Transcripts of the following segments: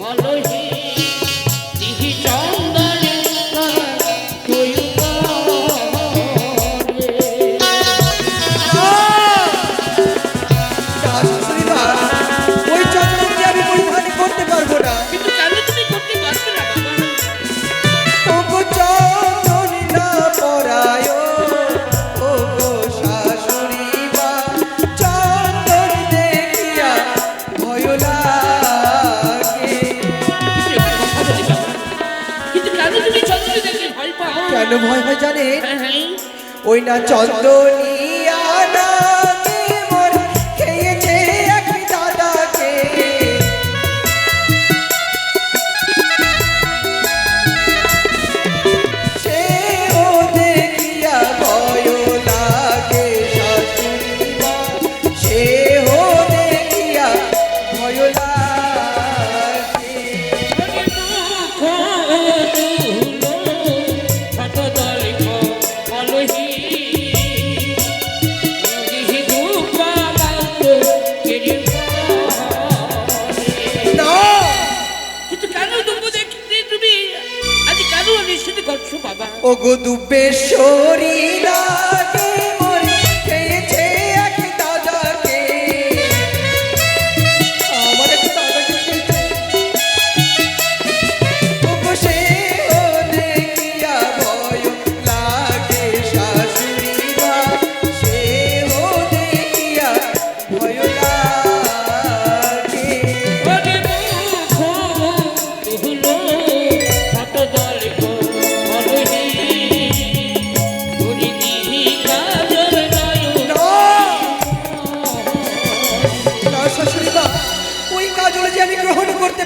বলহি দিহি ওই না করছ বাবা ও ওগো দুবেশ্বরী লাগে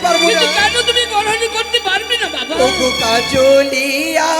পারব না। কেন তুমি করতে পারবে না বাবা। কাজলিয়া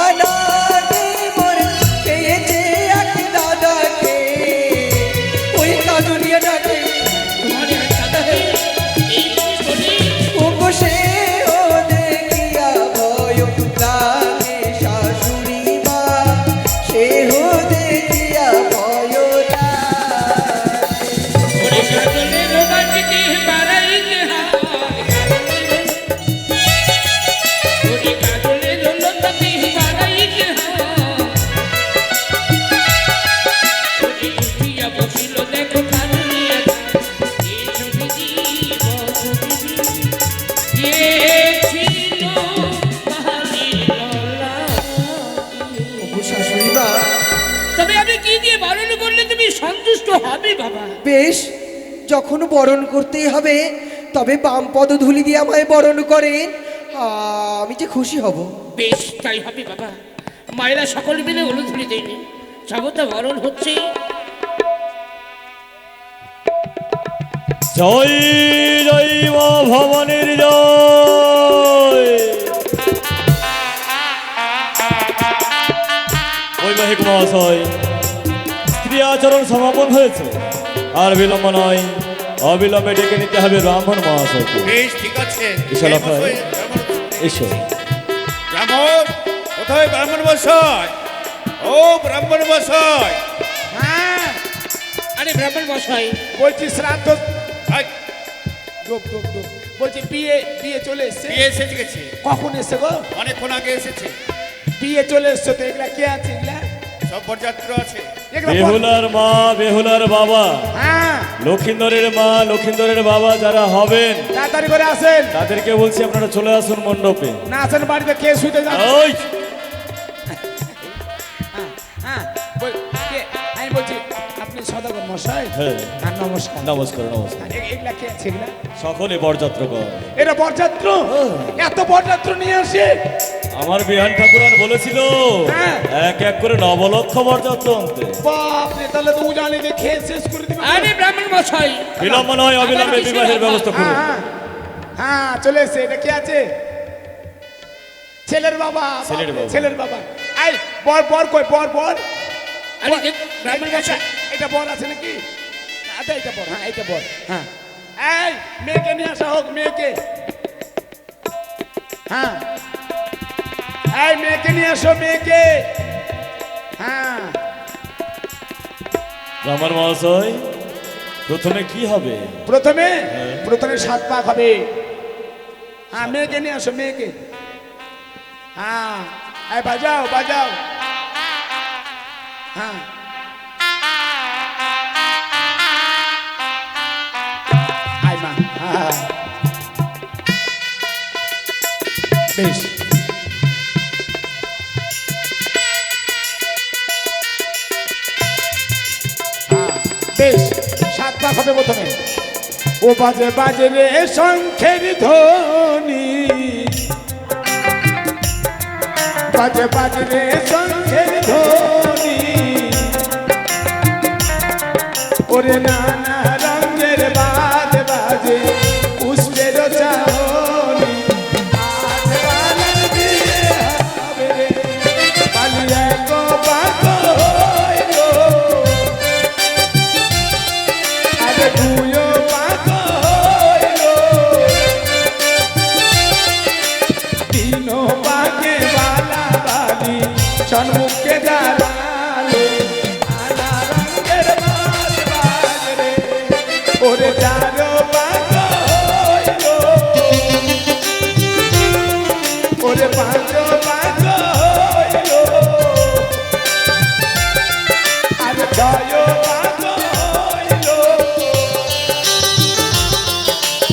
বরণ করতেই হবে। তবে বাম পদধূলি দিয়ে আমায় বরণ করেন। আমি যে খুশি হব। বেশ তাই হবে বাবা। মায়েরা সকল মিলে অনুধুলি দেয়নি জগতে বরণ হচ্ছে। জয় জয় মা ভবানীর জয়। বৈবাহিক মহাশয় স্ত্রী আচরণ সমাপন হয়েছে। আর বিলম্ব নয়। অবিলম্বে ডেকে নিতে হবে ব্রাহ্মণ মহাশয়কে। বেশ ঠিক আছে। বিশাল। এসো ব্রাহ্মণ কোথায় ব্রাহ্মণ বসায় ও ব্রাহ্মণ বসায় হ্যাঁ। আরে ব্রাহ্মণ মশাই বলছি শ্রাদ্ধ বলছি বিয়ে বিয়ে চলে এসছে। বিয়ে এসে গেছে। কখন এসছে গো? অনেকক্ষণ আগে এসেছে। বিয়ে চলে এসছে তো এগুলা কে আছে এগুলা? সব বরযাত্র আছে। বেহুলার মা বেহুলার বাবা। হ্যাঁ। লক্ষিন্দরের মা লক্ষিন্দরের বাবা যারা হবেন তাড়াতাড়ি করে আসেন। তাদেরকে বলছি আপনারা চলে আসুন মণ্ডপে। না আসেন বাড়িতে কে শুইতে যান ওই! হ্যাঁ আমি বলছি আপনি সদাগর মশাই? হ্যাঁ। হ্যাঁ নমস্কার। নমস্কার নমস্কার। এগুলা কে আছে সকলে বরযাত্র কর। এটা বরযাত্র? এত বরযাত্র নিয়ে আসে? আমার বিহান ঠাকুরান বলেছিল হ্যাঁ। এক এক করে নবলক্ষ বরযাত্র আনতে। বাপরে তাহলে তো উজানি দিয়ে খেয়ে শেষ করে দিবে। আরে ব্রাহ্মণ মশাই। বিলম্ব নয় অবিলম্বে বিবাহের ব্যবস্থা হ্যাঁ করুন। হ্যাঁ চলে এসছে এটা কে আছে? ছেলের বাবা ছেলের বাবা। ছেলের বাবা। আই বর বর কই বর বর? আরে ব্রাহ্মণ এটা- মশাই? এটা বর আছে নাকি? আচ্ছা এটা বর হ্যাঁ এটা বর হ্যাঁ। এই মেয়েকে নিয়ে আসা হোক মেয়েকে। হ্যাঁ। এই মেয়েকে নিয়ে আসো মেয়েকে। হ্যাঁ। ব্রাহ্মণ মহাশয় প্রথমে কি হবে? প্রথমে? প্রথমে সাত পাক হবে। হ্যাঁ মেয়েকে নিয়ে আসো মেয়েকে। হ্যাঁ। এই বাজাও বাজাও। হ্যাঁ। হ্যাঁ। বেশ। পাক হবে প্রথমে ও বাজে বাজে রে শঙ্খের ধ্বনি। বাজে বাজে রে শঙ্খের ধ্বনি। ওরে নানা রঙের বাজে বাজে।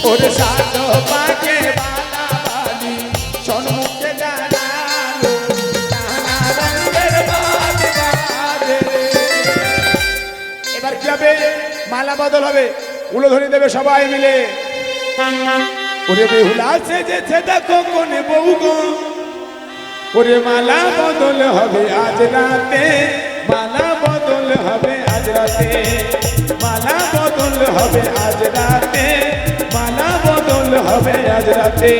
ওরে সাত পাকে বালা বালি সন্মুখে দাঁড়াল নানা। এবার কি হবে? মালা বদল হবে। উলোধরি দেবে সবাই মিলে। ওরে বেহুলা সেজেছে দেখো কোনে বউ গো। ওরে মালা বদল হবে আজ রাতে। মালা বদল হবে আজ রাতে। মালা বদল হবে আজ রাতে। হবে আজ রাতে।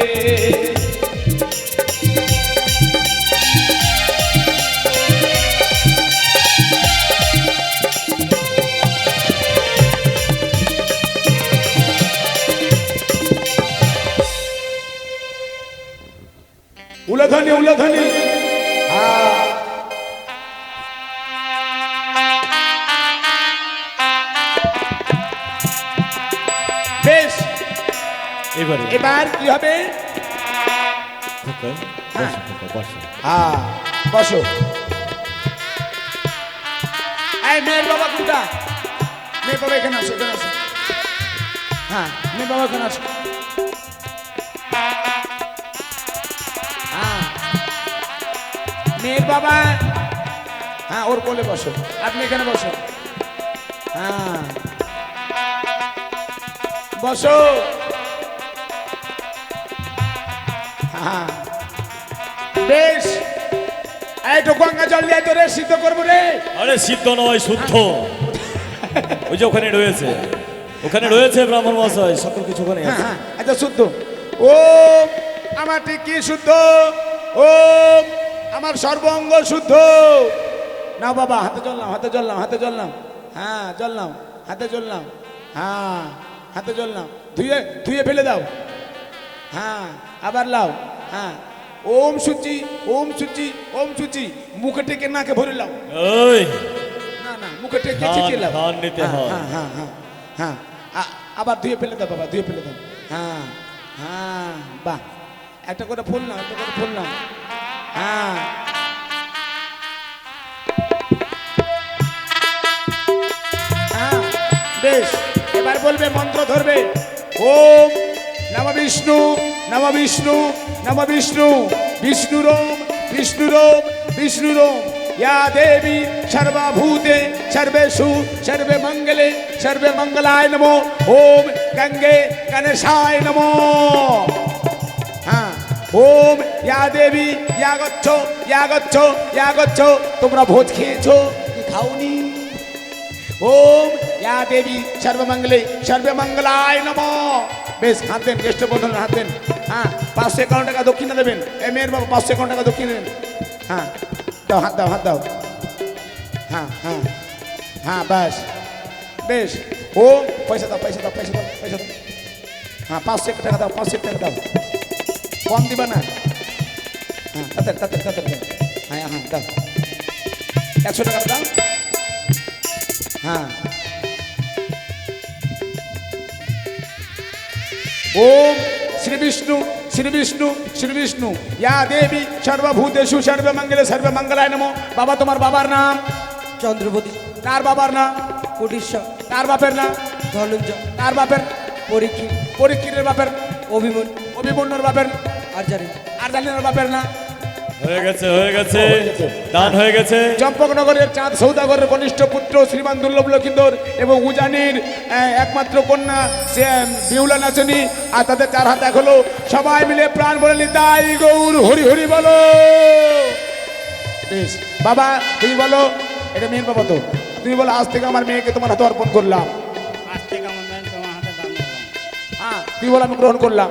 এবারে কি হবে। হ্যাঁ বসো। এই মেয়ের বাবা কোনটা? মেয়ের বাবা এখানে আসো এখানে আসো হ্যাঁ মেয়ের বাবা এখানে আসো হ্যাঁ। মেয়ের বাবা হ্যাঁ ওর কোলে বসো। আপনি এখানে বসো। হ্যাঁ। বসো। হ্যাঁ বেশ। এই তো গঙ্গা জল দিয়ে তোরে সিদ্ধ করব রে। আরে সিদ্ধ নয় শুদ্ধ। ওই যে ওখানে রয়েছে। ওখানে রয়েছে ব্রাহ্মণ মহাশয় সকল কিছু ওখানে হ্যাঁ আছে। হ্যাঁ আচ্ছা শুদ্ধ। ও আমার ঠিক কি শুদ্ধ? ও আমার সর্বঙ্গ শুদ্ধ। না বাবা হাতে চললাম হাতে চললাম হাতে চললাম হ্যাঁ চললাম হাতে চললাম হ্যাঁ হাতে চললাম ধুয়ে ধুয়ে ফেলে দাও। হ্যাঁ আবার লাও। হ্যাঁ। ওম সুচি ওম সুচি ওম সুচি। মুখে টেকে নাকে ভরে লাও ওই। না না মুখে টেকে খান, লাও নিতে হ্যাঁ, হয়। হ্যাঁ হ্যাঁ হ্যাঁ আবার ধুয়ে ফেলে দাও বাবা ধুয়ে ফেলে দাও। হ্যাঁ হ্যাঁ বাহ। একটা করে ফুল নাও একটা করে ফুল নাও। হ্যাঁ। হ্যাঁ বেশ। এবার বলবে মন্ত্র ধরবে। ওম নম বিষ্ণু নম বিষ্ণু নম বিষ্ণু। বিষ্ণুরোম বিষ্ণুরোম বিষ্ণুরোম ইয়া দেবী সর্বভূতে, সর্বেষু সর্বে মঙ্গলে সর্বে মঙ্গলায় নমো। ওম গঙ্গে গণেশায় নমো। হ্যাঁ ওম ইয়া দেবী, ইয়া গচ্ছ ইয়া গচ্ছ ইয়া গচ্ছ। তোমরা ভোজ খেয়েছো, কি খাওনি? ওম ইয়া দেবী, সর্বমঙ্গলে, সর্বমঙ্গলায় নম। বেশ, হাত দেন জ্যেষ্ঠ দেন। হ্যাঁ পাঁচশো একান্ন টাকা দক্ষিণা দেবেন। এ মেয়ের বাবা পাঁচশো একান্ন টাকা দক্ষিণা দেবেন। হ্যাঁ দাও, হাত দাও হাত দাও। হ্যাঁ হ্যাঁ হ্যাঁ ব্যাস। বেশ, ও, পয়সা দাও পয়সা দাও পয়সা দাও পয়সা দাও। হ্যাঁ পাঁচশো এক টাকা দাও, পাঁচশো এক টাকা দাও। কম দিবা না। হ্যাঁ তাতে তাতে তাতে হ্যাঁ হ্যাঁ দাও। একশো টাকা দাও। হ্যাঁ ওম শ্রী বিষ্ণু শ্রী বিষ্ণু শ্রী বিষ্ণু ইয়া দেবী সর্বভূতেষু সর্বমঙ্গলে সর্বমঙ্গলায় নমো বাবা তোমার বাবার নাম চন্দ্রপতি কার বাবার নাম কোটিশ্বর কার বাপের নাম ধনঞ্জয় কার বাপের পরীক্ষিত পরীক্ষিতের বাপের অভিমন অভিমন্যুর বাপের আর জানেন আর জালিনের বাপের না হয়ে গেছে হয়ে গেছে। দান হয়ে গেছে। চম্পকনগরের চাঁদ সৌদাগরের কনিষ্ঠ পুত্র শ্রীমান দুর্লভ লক্ষিন্দর এবং উজানির একমাত্র কন্যা সে বিউলা নাচনী আর তাদের চার হাত হলো। সবাই মিলে প্রাণ বলে তাই গৌর হরি হরি বলো। বেশ বাবা তুমি বলো এটা মেয়ের বাবা তো। তুমি বলো আজ থেকে আমার মেয়েকে তোমার হাতে অর্পণ করলাম। আজ থেকে আমার মেয়ে তোমার হাতে দান হ্যাঁ তুমি বলো আমি গ্রহণ করলাম।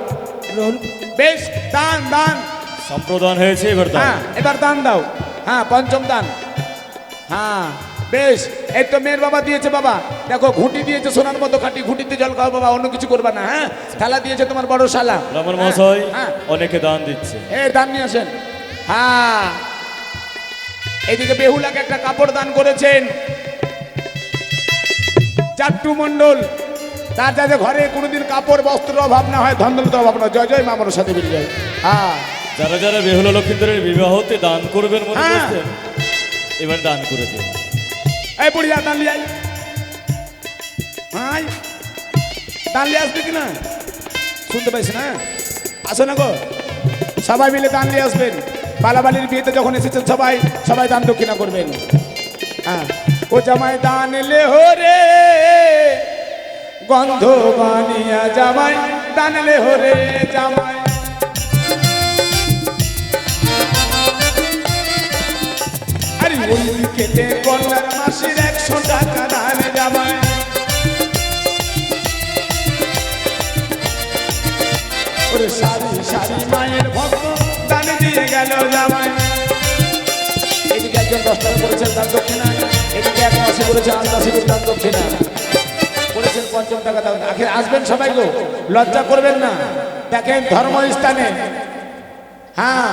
গ্রহণ বেশ দান দান। সম্প্রদান হয়েছে এবার দান হ্যাঁ এবার দান দাও। হ্যাঁ পঞ্চম দান। হ্যাঁ বেশ। এই তো মেয়ের বাবা দিয়েছে বাবা। দেখো ঘুঁটি দিয়েছে সোনার মতো খাটি ঘুঁটিতে জল খাও বাবা অন্য কিছু করবা না হ্যাঁ? থালা দিয়েছে তোমার বড় শালা। ব্রাহ্মণ মহাশয় হ্যাঁ। অনেকে দান দিচ্ছে। এ দান নিয়ে আসেন। হ্যাঁ। এদিকে বেহুলাকে একটা কাপড় দান করেছেন। চাট্টু মণ্ডল তার যাতে ঘরে কোনোদিন কাপড় বস্ত্র অভাব না হয় ধন্দলতার অভাব না জয় জয় মা মনোর সাথে বেরিয়ে যায়। হ্যাঁ। যারা যারা বেহুলা লক্ষিন্দরের বিবাহতে দান করবেন মনে হ্যাঁ। করছেন এবার দান করে দিন। এই বুড়িয়া দান লিয়ে হাই দান লিয়ে আসবে কি না? শুনতে পাইছি না? আসো না গো। সবাই মিলে দান নিয়ে আসবেন। বালাবালির বিয়েতে যখন এসেছেন সবাই সবাই দান দক্ষিণা করবেন। হ্যাঁ। ও জামাই দান লে হো রে। গন্ধ বানিয়া জামাই দান লে হো রে জামাই। ওই কেটে কন্যার মাসির একশো টাকা দান জামাই। ওরে সারি সারি মায়ের ভক্ত দান দিয়ে গেল জামাই। এদিকে একজন দশ টাকা করেছেন দান দক্ষিণা এদিকে এক মাসে করেছেন আন্দাসি দান দক্ষিণা করেছেন পঞ্চম টাকা দান আখের আসবেন সবাই গো, লজ্জা করবেন না। দেখেন ধর্মস্থানে হ্যাঁ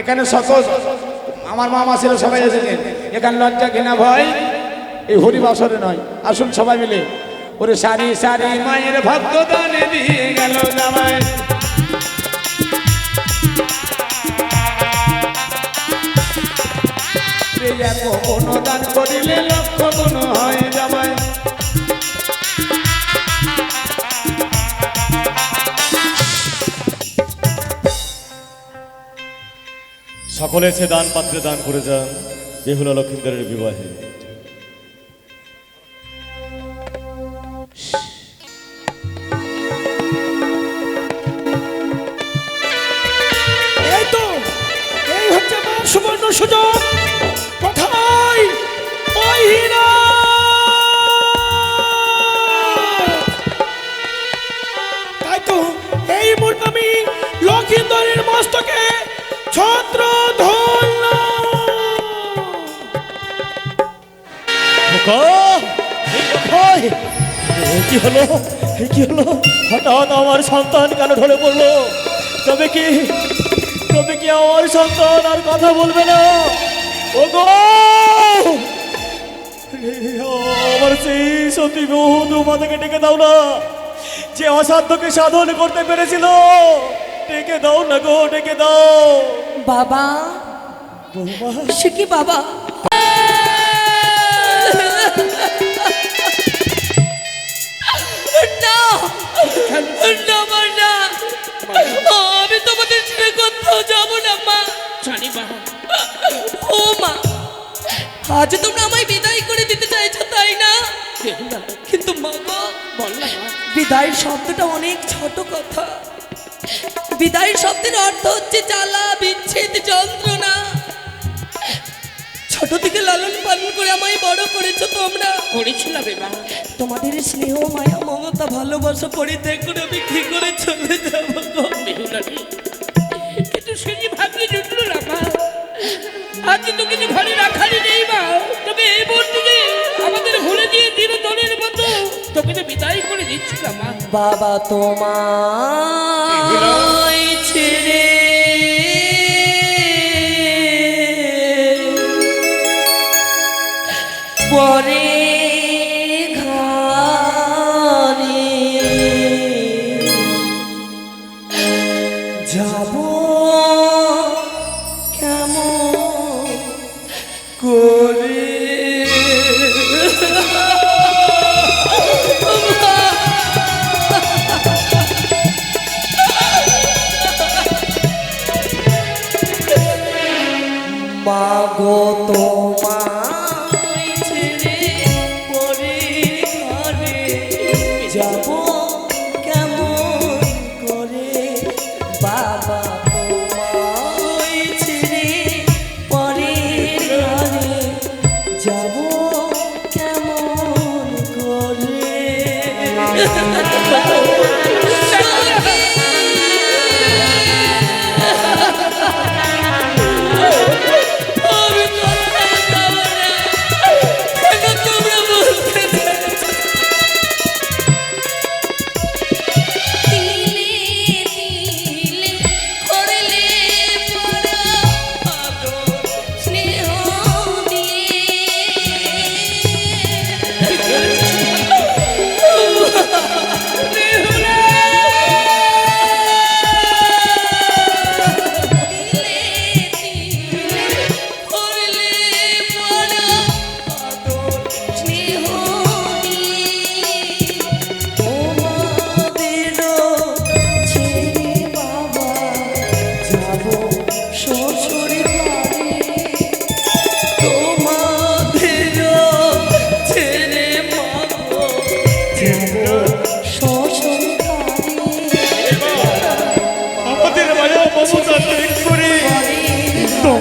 এখানে সকল আমার মামা ছিল সবাই এসেছেন এখানে লজ্জা ঘৃণা ভয় এই হরিবাসরে নয়। আসুন সবাই মিলে। ওরে সারি সারি মায়ের ভক্ত দানে দিয়ে গেল জামাই। রে কোনো দান করিলে লক্ষ হয় জামাই। সকলে সে দান পাত্রে দান করে যান বেহুলা লক্ষিন্দরের বিবাহে। সুবর্ণ সুযোগ। সন্তান কেন ঢলে পড়ল? তবে কি তবে কি আমার সন্তান আর কথা বলবে না? ও গো আমার সেই সত্যি বহু মাতাকে ডেকে দাও না। যে অসাধ্যকে সাধন করতে পেরেছিল ডেকে দাও না গো ডেকে দাও। বাবা সে কি বাবা? না না আমি তোমাদের ছেড়ে কোথাও যাব না মা। জানি মা। ও মা আজ তোমরা আমায় বিদায় করে দিতে চাইছো তাই না? কিন্তু মা গো, বল না মা। বিদায় শব্দটা অনেক ছোট কথা। বিদায় শব্দের অর্থ হচ্ছে জ্বালা বিচ্ছেদ যন্ত্রণা। ছোট থেকে লালন পালন করে আমায় বড় করেছ তোমরা। করেছিলাম মা। তোমাদের স্নেহ মায়া মমতা ভালোবাসা পরিত্যাগ করে আমি কি করে চলে যাব কিন্তু সেটি ভাগ্যে জুটলো না মা। আজ তোকে যে ঘরে রাখারই নেই মা। তোকে এই মুহূর্তে যে আমাদের ভুলে দিয়ে দিল দলের মতো তোকে তো বিদায় করে দিচ্ছিলাম মা। বাবা তোমায় ছেড়ে পরে বাবা।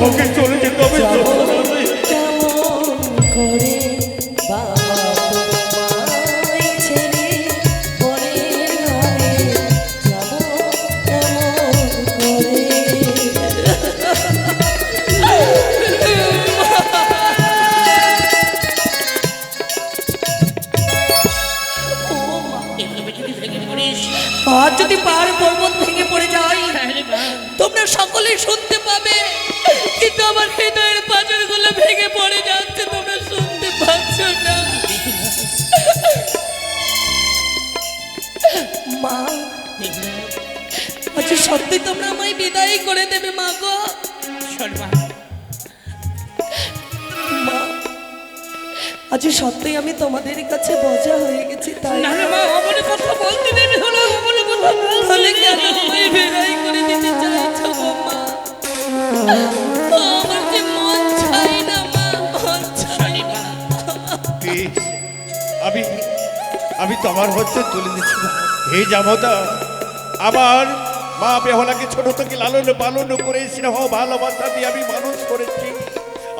poquito মা। আচ্ছা সত্যি তোমরা আমায় বিদায় করে দেবে মা গো? শোন মা আজ সত্যি আমি তোমাদের কাছে বজা হয়ে গেছি তাই না মা কথা বলতে দেবে হলো অমনে কথা বলতে কেন আমায় বিদায় করে দিতে চাইছো মা? আমি তোমার হচ্ছে তুলে দিচ্ছি। হে জামতা আমার মা বেহলাকে ছোট থেকে লালন পালন করে স্নেহ ভালোবাসা দিয়ে আমি মানুষ করেছি।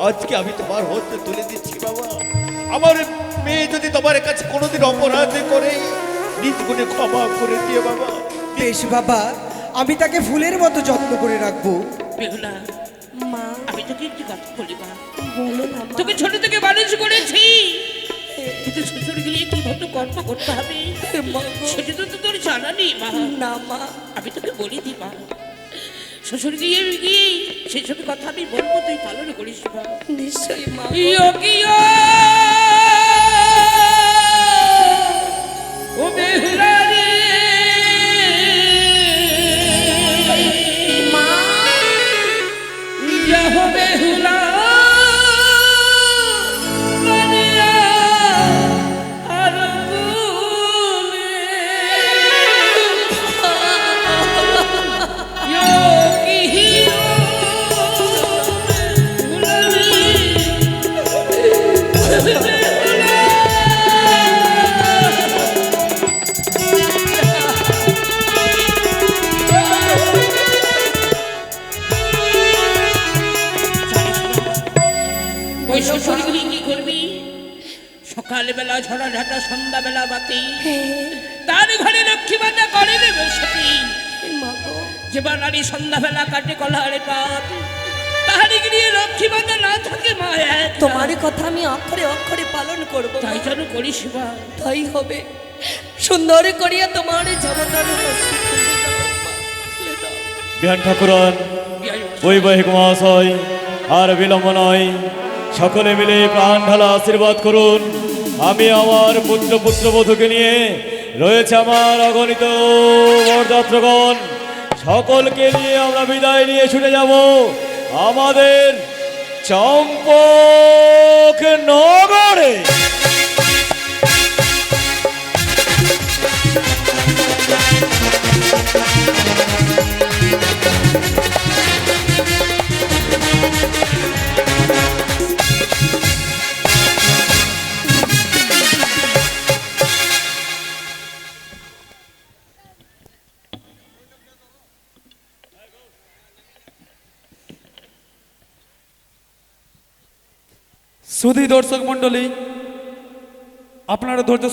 আজকে আমি তোমার হচ্ছে তুলে দিচ্ছি বাবা। আমার মেয়ে যদি তোমার কাছে কোনোদিন অপরাধ করে নিজ গুণে ক্ষমা করে দিয়ে বাবা। বেশ বাবা আমি তাকে ফুলের মতো যত্ন করে রাখব। বেহুলা মা। আমি তোকে একটি কথা বলি মা বলো তোকে ছোট থেকে মানুষ করেছি। কিন্তু শ্বশুর গিয়ে কি মতো কর্ম করতে হবে। সেটা তো তোর জানা নেই মা। না মা। আমি তোকে বলি দি মা। শ্বশুর গিয়ে গিয়ে সেসব কথা আমি বলব তুই পালন করিস মা। নিশ্চয়ই মা। ও বেহুলা সকালবেলা ঝড়া ঝাঁটা সন্ধ্যাবেলা বাতি। তার ঘরে লক্ষ্মী বাজা করে নেবে সতী যে বানারি সন্ধ্যাবেলা কাটে কলারে পাত তাহারি গিয়ে লক্ষ্মী না থাকে মায়া তোমার কথা আমি অক্ষরে অক্ষরে পালন করব তাই যেন তাই হবে। সুন্দর করিয়া তোমার জগতার। বিহান ঠাকুরন বৈবাহিক মহাশয় আর বিলম্ব নয়। সকলে মিলে প্রাণ ঢালা আশীর্বাদ করুন। আমি আমার পুত্র পুত্রবধূকে নিয়ে রয়েছে আমার অগণিত বরযাত্রগণ। সকলকে নিয়ে আমরা বিদায় নিয়ে ছুটে যাব। আমাদের চম্পক নগরে। Thank you. শুধু দর্শক মণ্ডলী আপনারা ধৈর্য